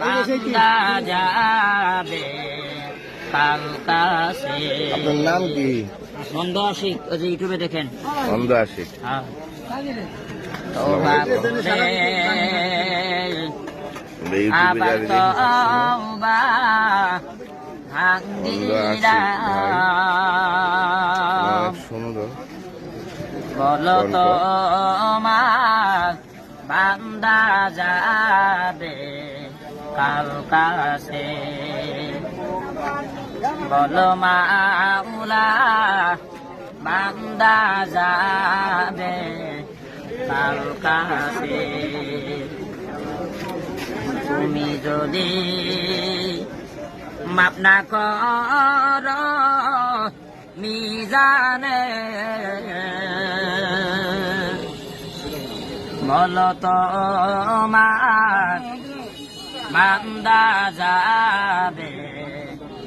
বান্দা যাবে আপনার নাম কি? বন্ধ আশিক ওই যে ইউটিউবে দেখেন। অন্ধ আশিক হ্যাঁ আবার সুন্দর। বলো তো আমার বান্দা যাবে কাল কাছে। বলো মাউলা বান্দা যাবে কাল কাছে। তুমি যদি মাপ না কর, মিজানে বলো তো মার বান্দা যাবে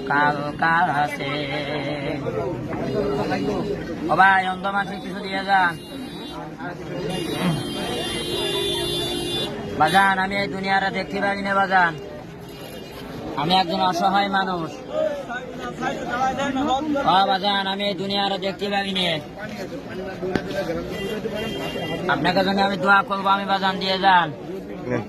কাল কাছে। ও ভাই অন্ধ মাসে কিছু দিয়ে যান। বাজান, আমি এই দুনিয়াটা দেখতে পারি না, বাজান। আমি একজন অসহায় মানুষ। বাজান আমি এই দেখতে পারি আপনাকে জন্য আমি দোয়া করব, আমি বাজান দিয়ে যান নেন।